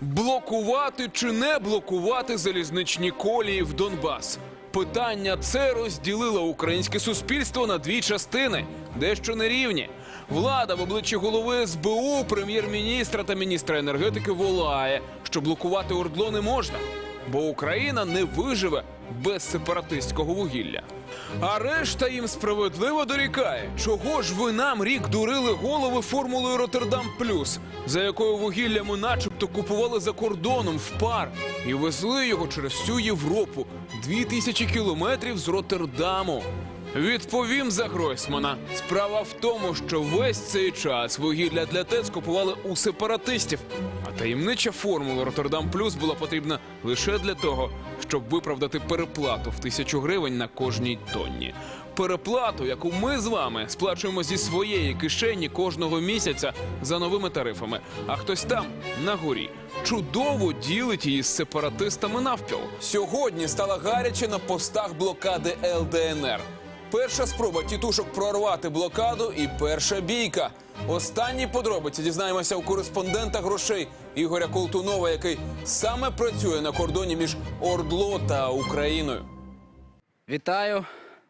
Блокувати чи не блокувати залізничні колії в Донбас? Питання це розділило українське суспільство на дві частини, дещо нерівні. Влада в обличчі голови СБУ, прем'єр-міністра та міністра енергетики волає, що блокувати ордло не можна, бо Україна не виживе без сепаратистського вугілля. А решта їм справедливо дорікає, чого ж ви нам рік дурили голови формулою Роттердам Плюс, за якою вугілля ми начебто купували за кордоном в пар і везли його через всю Європу дві тисячі кілометрів з Роттердаму. Відповім за Гройсмана. Справа в тому, що весь цей час вугілля для ТЕЦ купували у сепаратистів. А таємнича формула Роттердам Плюс була потрібна лише для того, щоб виправдати переплату в тисячу гривень на кожній тонні. Переплату, яку ми з вами сплачуємо зі своєї кишені кожного місяця за новими тарифами. А хтось там на горі чудово ділить її з сепаратистами навпіл. Сьогодні стало гаряче на постах блокади ЛДНР. Перша спроба тітушок прорвати блокаду і перша бійка. Останні подробиці дізнаємося у кореспондента грошей Ігоря Колтунова, який саме працює на кордоні між Ордло та Україною. Вітаю.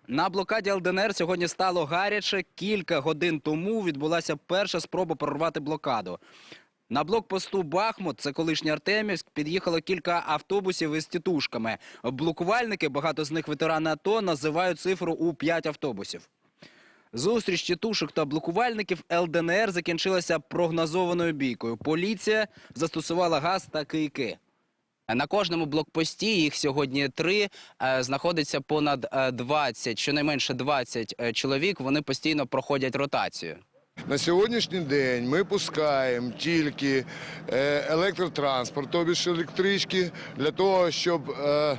На блокаді ЛДНР сьогодні стало гаряче. Кілька годин тому відбулася перша спроба прорвати блокаду. На блокпосту Бахмут, це колишній Артемівськ, під'їхало кілька автобусів із тітушками. Блокувальники, багато з них ветерани АТО, називають цифру у 5 автобусів. Зустріч тітушок та блокувальників ЛДНР закінчилася прогнозованою бійкою. Поліція застосувала газ та кийки. На кожному блокпості їх сьогодні три е, знаходиться понад е, 20, щонайменше 20 е, чоловік. Вони постійно проходять ротацію. На сьогоднішній день ми пускаємо тільки е, електротранспорт, тобі ж електрички, для того, щоб е,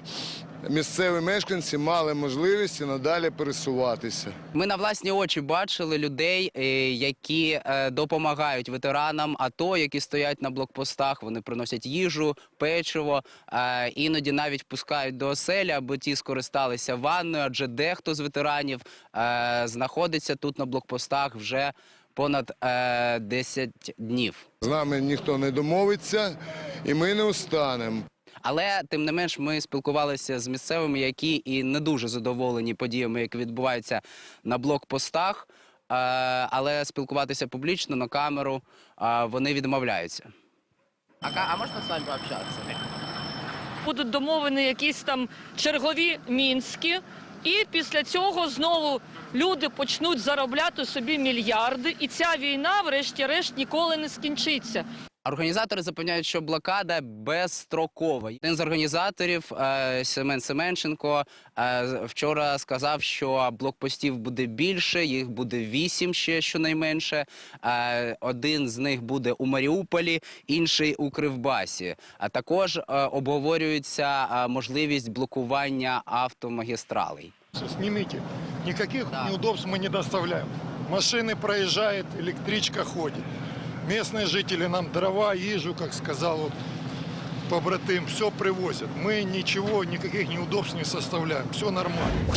місцеві мешканці мали можливість надалі пересуватися. Ми на власні очі бачили людей, е, які допомагають ветеранам АТО, які стоять на блокпостах. Вони приносять їжу, печиво, іноді навіть пускають до оселі, аби ті скористалися ванною, адже дехто з ветеранів знаходиться тут на блокпостах вже понад е, 10 днів. З нами ніхто не домовиться, і ми не устанемо. Але тим не менш ми спілкувалися з місцевими, які і не дуже задоволені подіями, які відбуваються на блокпостах. Е, Але спілкуватися публічно на камеру е, вони відмовляються. А, а можна з вами пообщатися? будуть домовлені якісь там чергові мінські, і після цього знову люди почнуть заробляти собі мільярди, і ця війна, врешті-решт, ніколи не скінчиться. Організатори запевняють, що блокада безстрокова. Один з організаторів е, Семен Семенченко е, вчора сказав, що блокпостів буде більше, їх буде вісім ще щонайменше. Е, Один з них буде у Маріуполі, інший у Кривбасі. А також е, обговорюється е, можливість блокування автомагістралей. Снимите. Никаких Да. неудобств мы не доставляем. Машины проезжают, электричка ходит. Местные жители нам дрова, ежу, как сказал вот побратым, все привозят. Мы ничего, никаких неудобств не составляем. Все нормально.